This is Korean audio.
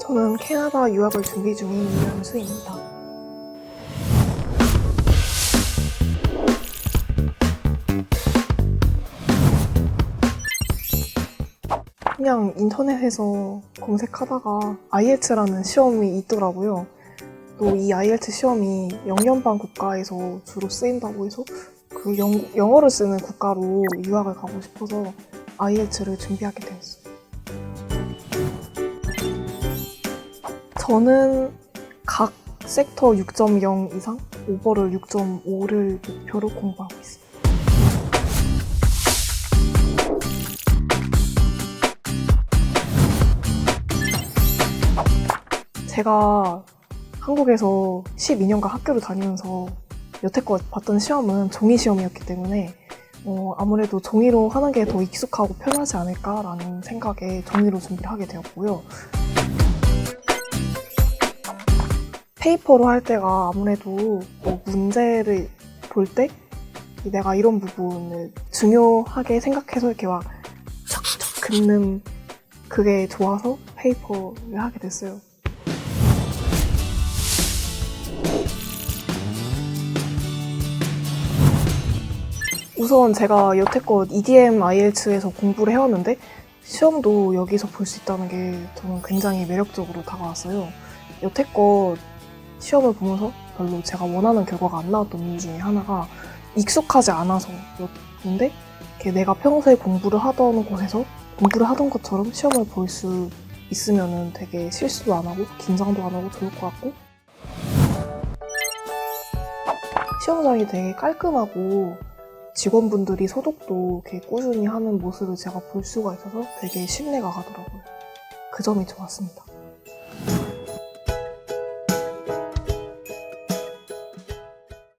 저는 캐나다 유학을 준비 중인 이현수입니다. 그냥 인터넷에서 검색하다가 IELTS라는 시험이 있더라고요. 또 이 IELTS 시험이 영연방 국가에서 주로 쓰인다고 해서 그 영, 영어를 쓰는 국가로 유학을 가고 싶어서 IELTS를 준비하게 되었어요. 저는 각 섹터 6.0 이상, 오버를 6.5를 목표로 공부하고 있어요. 제가 한국에서 12년간 학교를 다니면서 여태껏 봤던 시험은 종이 시험이었기 때문에 어, 아무래도 종이로 하는 게 더 익숙하고 편하지 않을까라는 생각에 종이로 준비를 하게 되었고요. 페이퍼로 할 때가 아무래도 뭐 문제를 볼 때 내가 이런 부분을 중요하게 생각해서 이렇게 막 척척 긋는 그게 좋아서 페이퍼를 하게 됐어요. 우선 제가 여태껏 EDM IELTS에서 공부를 해왔는데 시험도 여기서 볼 수 있다는 게 저는 굉장히 매력적으로 다가왔어요. 여태껏 시험을 보면서 별로 제가 원하는 결과가 안 나왔던 이유 중에 하나가 익숙하지 않아서였는데 내가 평소에 공부를 하던 곳에서 공부를 하던 것처럼 시험을 볼 수 있으면 되게 실수도 안 하고 긴장도 안 하고 좋을 것 같고 시험장이 되게 깔끔하고 직원분들이 소독도 이렇게 꾸준히 하는 모습을 제가 볼 수가 있어서 되게 신뢰가 가더라고요. 그 점이 좋았습니다.